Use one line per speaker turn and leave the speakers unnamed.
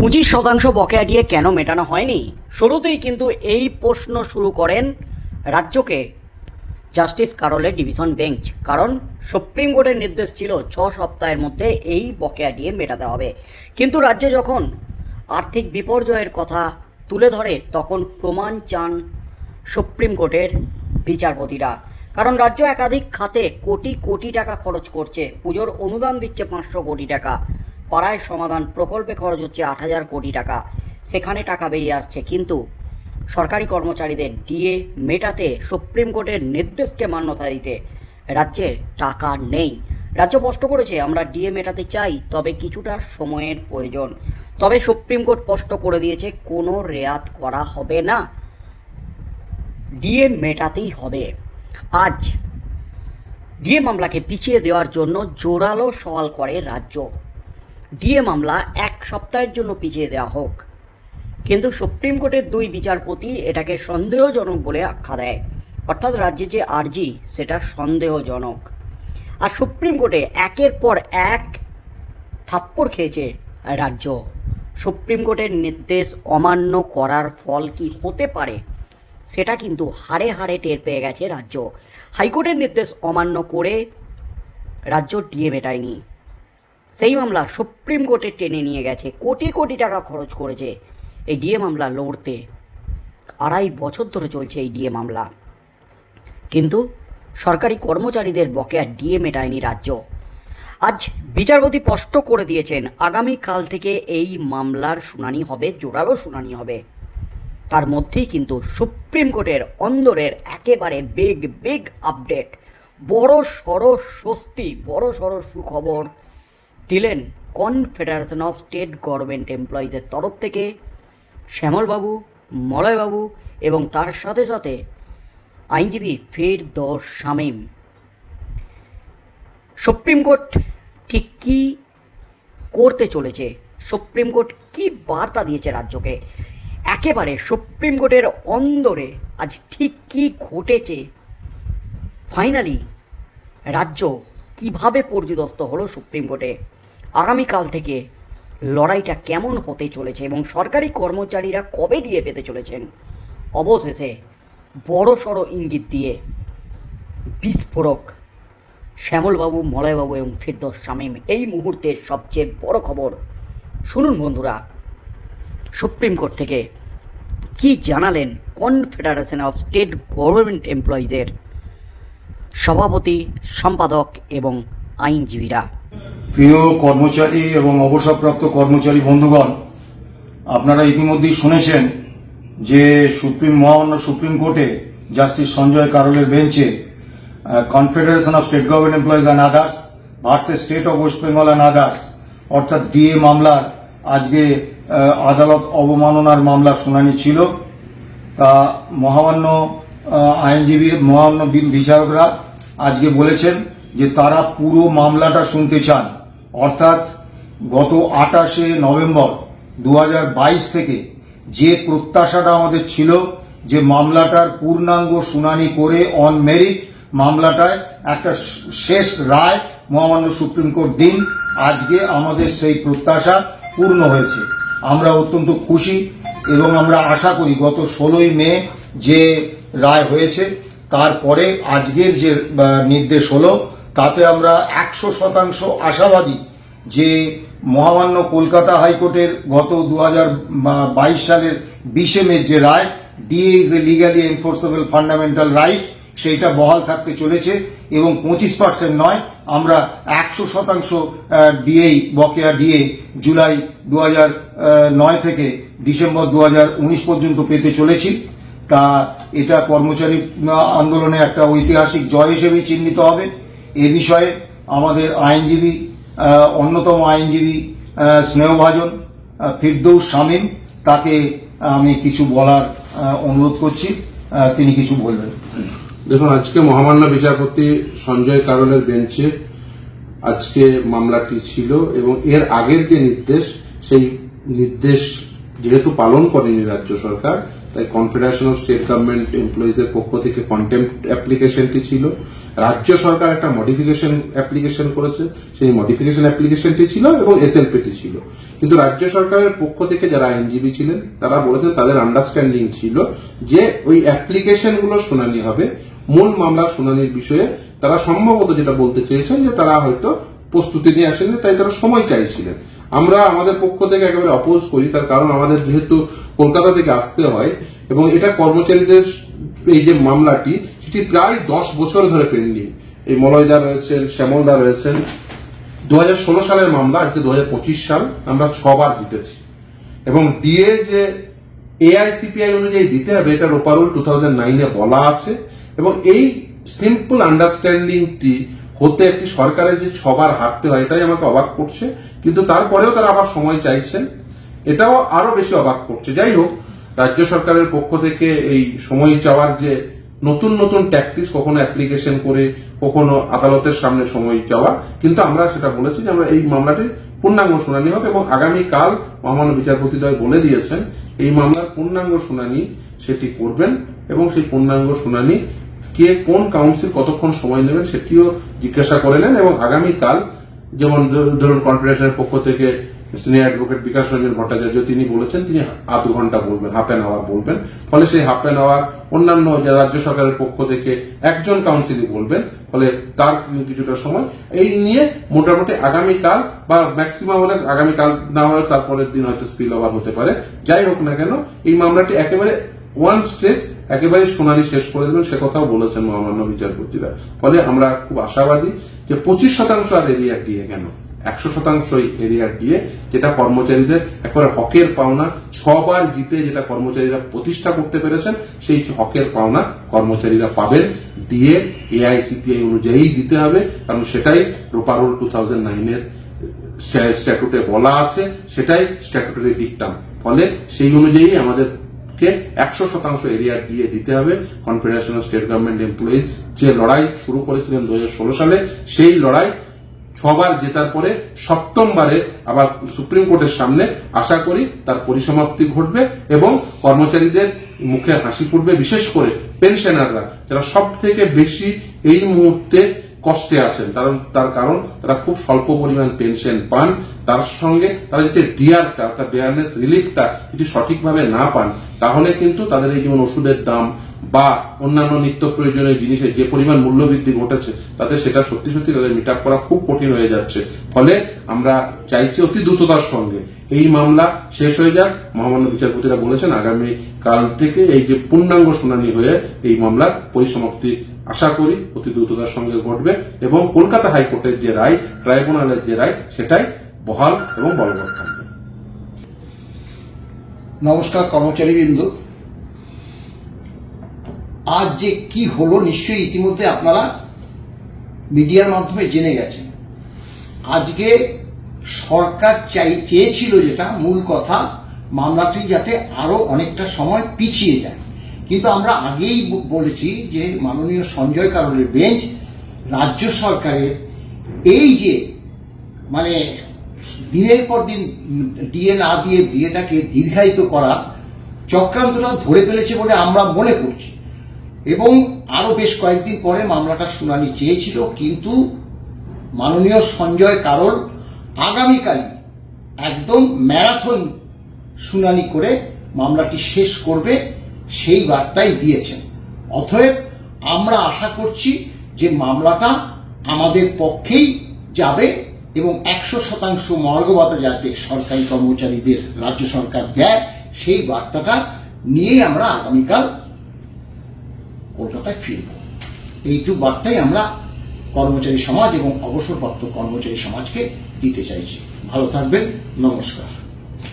পঁচিশ শতাংশ বকেয়া দিয়ে কেন মেটানো হয়নি? শুরুতেই কিন্তু এই প্রশ্ন শুরু করেন রাজ্যকে জাস্টিস কারলের ডিভিশন বেঞ্চ। কারণ সুপ্রিম কোর্টের নির্দেশ ছিল ছ সপ্তাহের মধ্যে এই বকেয়া দিয়ে মেটাতে হবে। কিন্তু রাজ্যে যখন আর্থিক বিপর্যয়ের কথা তুলে ধরে, তখন প্রমাণ চান সুপ্রিম কোর্টের বিচারপতিরা। কারণ রাজ্য একাধিক খাতে কোটি কোটি টাকা খরচ করছে। পুজোর অনুদান দিচ্ছে পাঁচশো কোটি টাকা। পাড়ায় সমাধান প্রকল্পে খরচ হচ্ছে আট হাজার কোটি টাকা। সেখানে টাকা বেরিয়ে আসছে। কিন্তু সরকারি কর্মচারীদের ডিএ মেটাতে সুপ্রিম কোর্টের নির্দেশকে মান্যতা দিতে রাজ্যের টাকা নেই। রাজ্য স্পষ্ট করেছে, আমরা ডিএ মেটাতে চাই, তবে কিছুটা সময়ের প্রয়োজন। তবে সুপ্রিম কোর্ট স্পষ্ট করে দিয়েছে, কোনো রেয়াত করা হবে না। ডিএ মেটাতেই হবে। আজ ডিএ মামলাকে পিছিয়ে দেওয়ার জন্য জোরালো সওয়াল করে রাজ্য। ডিএ মামলা এক সপ্তাহের জন্য পিছিয়ে দেওয়া হোক। কিন্তু সুপ্রিম কোর্টের দুই বিচারপতি এটাকে সন্দেহজনক বলে আখ্যা দেয়। অর্থাৎ রাজ্যে যে আর্জি, সেটা সন্দেহজনক। আর সুপ্রিম কোর্টে একের পর এক থাপ্পড় খেয়েছে রাজ্য। সুপ্রিম কোর্টের নির্দেশ অমান্য করার ফল কি হতে পারে, সেটা কিন্তু হাড়ে হাড়ে টের পেয়ে গেছে রাজ্য। হাইকোর্টের নির্দেশ অমান্য করে রাজ্য ডিএ মেটায়নি সেই মামলা সুপ্রিম কোর্টে টেনে নিয়ে গেছে, কোটি কোটি টাকা খরচ করেছে এই ডিএ মামলা লড়তে। আড়াই বছর ধরে চলছে এই ডিএ মামলা। কিন্তু সরকারি কর্মচারীদের বকেয়া ডিএ মেটায়নি রাজ্য। আজ বিচারপতি স্পষ্ট করে দিয়েছেন, আগামীকাল থেকে এই মামলার শুনানি হবে, জোরালো শুনানি হবে। তার মধ্যেই কিন্তু সুপ্রিম কোর্টের অন্দরের একেবারে বিগ বিগ আপডেট বড় সড় স্বস্তি বড় সড় সুখবর দিলেন কনফেডারেশন অফ স্টেট গভর্নমেন্ট এমপ্লয়িজের তরফ থেকে শ্যামলবাবু, মলয়বাবু এবং তার সাথে সাথে আইনজীবী ফের দশ শামীম। সুপ্রিম কোর্ট ঠিক কী করতে চলেছে? সুপ্রিম কোর্ট কি বার্তা দিয়েছে রাজ্যকে? একেবারে সুপ্রিম কোর্টের অন্দরে আজ ঠিক কি ঘটেছে? ফাইনালি রাজ্য কীভাবে পর্যদস্ত হলো সুপ্রিম কোর্টে? আগামীকাল থেকে লড়াইটা কেমন হতে চলেছে এবং সরকারি কর্মচারীরা কবে দিয়ে পেতে চলেছেন? অবশেষে বড় সড়ো ইঙ্গিত দিয়ে বিস্ফোরক শ্যামলবাবু, মলয়বাবু এবং ফিরদোস শামীম এই মুহূর্তের সবচেয়ে বড় খবর। শুনুন বন্ধুরা, সুপ্রিম কোর্ট থেকে কি জানালেন কনফেডারেশন অফ স্টেট গভর্নমেন্ট এমপ্লয়িজের সভাপতি, সম্পাদক এবং আইনজীবীরা?
প্রিয় কর্মচারী এবং অবসরপ্রাপ্ত কর্মচারী বন্ধুগণ, আপনারা ইতিমধ্যেই শুনেছেন যে সুপ্রিম মহামান্য সুপ্রিম কোর্টে জাস্টিস সঞ্জয় কারলের বেঞ্চে confederation of state government employees and others versus state of West Bengal and others অর্থাৎ ডিএ মামলার আজকে আদালত অবমাননার মামলার শুনানি ছিল। তা মহামান্য আইনজীবীর, মহামান্য বিচারকরা আজকে বলেছেন যে তারা পুরো মামলাটা শুনতে চান। অর্থাৎ গত আটাশে নভেম্বর দু হাজার বাইশ থেকে যে প্রত্যাশাটা আমাদের ছিল যে মামলাটার পূর্ণাঙ্গ শুনানি করে অন মেরিট মামলাটায় একটা শেষ রায় মহামান্য সুপ্রিম কোর্ট দিন, আজকে আমাদের সেই প্রত্যাশা পূর্ণ হয়েছে। আমরা অত্যন্ত খুশি এবং আমরা আশা করি গত ষোলোই মে যে রায় হয়েছে, তারপরে আজকের যে নির্দেশ হলো তাতে আমরা একশো শতাংশ আশাবাদী যে মহামান্য কলকাতা হাইকোর্টের গত দু বাইশ সালের বিশে মে যে রায় DA is a legally enforceable fundamental right সেইটা বহাল থাকতে চলেছে এবং পঁচিশ পার্সেন্ট নয়, আমরা একশো শতাংশ ডিএ বকেয়া ডিএ জুলাই দু নয় থেকে ডিসেম্বর দু হাজার উনিশ পর্যন্ত পেতে চলেছি। তা এটা কর্মচারী আন্দোলনে একটা ঐতিহাসিক জয় হিসেবেই চিহ্নিত হবে। এ বিষয়ে আমাদের আইনজীবী অন্যতম আইনজীবী স্নেহভাজন ফিরদৌস শামীম, তাকে আমি কিছু বলার অনুরোধ করছি তিনি কিছু বলবেন।
দেখুন, আজকে মহামান্য বিচারপতি সঞ্জয় কারলের বেঞ্চে আজকে মামলাটি ছিল এবং এর আগের যে নির্দেশ, সেই নির্দেশ যেহেতু পালন করেনি রাজ্য সরকার, তাই কনফেডারেশন অফ স্টেট গভর্নমেন্ট এমপ্লয়িজের পক্ষ থেকে কন্টেম্প অ্যাপ্লিকেশনটি ছিল। রাজ্য সরকার একটা মডিফিকেশন অ্যাপ্লিকেশন করেছে। সেই মডিফিকেশন অ্যাপ্লিকেশনটি ছিল এবং এসএলপিটি ছিল। কিন্তু রাজ্য সরকারের পক্ষ থেকে যারা আইনজীবী ছিলেন, তারা বলেছেন তাদের আন্ডারস্ট্যান্ডিং ছিল যে ওই অ্যাপ্লিকেশনগুলো শুনানি হবে। মূল মামলার শুনানির বিষয়ে তারা সম্ভবত যেটা বলতে চেয়েছেন যে তারা হয়তো প্রস্তুতি নিয়ে আসেননি, তাই তারা সময় চাইছিলেন। আমরা আমাদের পক্ষ থেকে একেবারে অপোজ করি, তার কারণ আমাদের যেহেতু কলকাতা থেকে আসতে হয় এবং এটা কর্মচারীদের এই যে মামলাটি সেটি প্রায় দশ বছর ধরে পেন্ডিং এই মলয়দা রয়েছেন, শ্যামলদা রয়েছেন। দু হাজার ষোলো সালের মামলা, আজকে দু হাজার পঁচিশ সাল, আমরা ছবার জিতেছি। এবং ডিএ যে এআইসিপিআই অনুযায়ী দিতে হবে এটা রোপারুল টু থাউজেন্ড নাইনে বলা আছে। এবং এই সিম্পল আন্ডারস্ট্যান্ডিংটি হতে একটি সরকারের যে ছবার হারতে হয়, এটাই আমাকে অবাক করছে। কিন্তু তারপরেও তারা আবার সময় চাইছেন। এটাও আরও বেশি অবাক করছে। যাই হোক, রাজ্য সরকারের পক্ষ থেকে এই সময় চাওয়ার যে নতুন নতুন ট্যাকটিস কখনো অ্যাপ্লিকেশন করে, কখনো আদালতের সামনে সময় চাওয়া। কিন্তু আমরা সেটা বলেছি যে আমরা এই মামলাটি পূর্ণাঙ্গ শুনানি হবে এবং আগামীকাল মহামান্য বিচারপতিদ্বয় বলে দিয়েছেন, এই মামলার পূর্ণাঙ্গ শুনানি সেটি করবেন এবং সেই পূর্ণাঙ্গ শুনানি কে কোন কাউন্সিল কতক্ষণ সময় নেবেন সেটিও জিজ্ঞাসা করে নেন এবং আগামীকাল যেমন ধর- ধরুন কনফেডারেশনের পক্ষ থেকে সিনিয়র অ্যাডভোকেট বিকাশ রঞ্জন ভট্টাচার্য, তিনি বলেছেন, তিনি আধ ঘণ্টা বলবেন হাফ অ্যান আওয়ার বলবেন। ফলে সেই হাফ অ্যান আওয়ার অন্যান্য রাজ্য সরকারের পক্ষ থেকে একজন কাউন্সিলই বলবেন, ফলে তার কিছুটা সময়। এই নিয়ে মোটামুটি আগামীকাল বা ম্যাক্সিমাম হলে আগামীকাল না হলে তারপরের দিন হয়তো স্পিল ওভার হতে পারে। যাই হোক না কেন, এই মামলাটি একেবারে ওয়ান স্টেজ একেবারে শুনানি শেষ করে দেবেন, সে কথাও বলেছেন মহামান্য বিচারপতিরা। ফলে আমরা খুব আশাবাদী যে পঁচিশ শতাংশ আর এরিয়া দিয়ে কেন একশো শতাংশ এরিয়ার দিয়ে যেটা কর্মচারীদের একেবারে হকের পাওনা, ছবার জিতে যেটা কর্মচারীরা প্রতিষ্ঠা করতে পেরেছেন, সেই হকের পাওনা কর্মচারীরা পাবেন। দিয়ে এআইসিপিআই অনুযায়ী দিতে হবে, কারণ সেটাই রোপারোল টু থাউজেন্ড নাইনের স্ট্যাটুটে বলা আছে, সেটাই স্ট্যাটুটারি ডিকটাম। ফলে সেই অনুযায়ী আমাদেরকে একশো শতাংশ এরিয়া দিয়ে দিতে হবে। Confederation of state government employees যে লড়াই শুরু করেছিলেন দু হাজার ষোলো সালে, সেই লড়াই ছবার জেতার পরে সপ্তমবারে আবার সুপ্রিম কোর্টের সামনে আশা করি তার পরিসমাপ্তি ঘটবে এবং কর্মচারীদের মুখে হাসি ফুটবে, বিশেষ করে পেনশনাররা, যারা সব থেকে বেশি এই মুহূর্তে কষ্টে আছেন। কারণ, তার কারণ, তারা খুব স্বল্প পরিমাণ পেনশন পান। তার সঙ্গে তারা যদি ডিআরটা অর্থাৎ ডিয়ারনেস রিলিফটা যদি সঠিকভাবে না পান, তাহলে কিন্তু তাদের এই যেমন ওষুধের দাম বা অন্যান্য নিত্য প্রয়োজনীয় জিনিসের যে পরিমাণ মূল্যবৃদ্ধি ঘটেছে, তাতে সেটা সত্যি সত্যি তাদের মিট করা খুব কঠিন হয়ে যাচ্ছে। ফলে আমরা চাইছি অতি দ্রুততার সঙ্গে। এই মামলা শেষ হয়ে যাক। মহামান্য বিচারপতিরা বলেছেন, আগামী কাল থেকে এই যে পূর্ণাঙ্গ শুনানি হয়ে এই মামলার পরিসমাপ্তি আশা করি অতি দ্রুততার সঙ্গে ঘটবে এবং কলকাতা হাইকোর্টের যে রায়, ট্রাইব্যুনালের যে রায়, সেটাই বহাল এবং বলবৎ থাকবে।
নমস্কার কর্মচারী কর্মচারীবৃন্দ। আজ যে কি হলো নিশ্চয়ই ইতিমধ্যে আপনারা মিডিয়ার মাধ্যমে জেনে গেছেন। আজকে সরকার চাই, চেয়েছিল যেটা, মূল কথা, মামলাটি যাতে আরও অনেকটা সময় পিছিয়ে যায়। কিন্তু আমরা আগেই বলেছি যে মাননীয় সঞ্জয় কারণের বেঞ্চ রাজ্য সরকারের এই যে মানে দিনের পর দিন ডিএ না দিয়ে, ডিএটাকে দীর্ঘায়িত করা চক্রান্তটা ধরে ফেলেছে বলে আমরা মনে করছি। এবং আরও বেশ কয়েকদিন পরে মামলাটা শুনানি চেয়েছিল, কিন্তু মাননীয় সঞ্জয় কারল আগামীকালই একদম ম্যারাথন শুনানি করে মামলাটি শেষ করবে, সেই বার্তাই দিয়েছেন। অতএব আমরা আশা করছি যে মামলাটা আমাদের পক্ষেই যাবে এবং একশো শতাংশ মর্গবাদা যাতে সরকারি কর্মচারীদের রাজ্য সরকার দেয়, সেই বার্তাটা নিয়েই আমরা আগামীকাল কলকাতায় ফিরব। এইটুক বার্তাই আমরা কর্মচারী সমাজ এবং অবসরপ্রাপ্ত কর্মচারী সমাজকে দিতে চাইছি। ভালো থাকবেন, নমস্কার।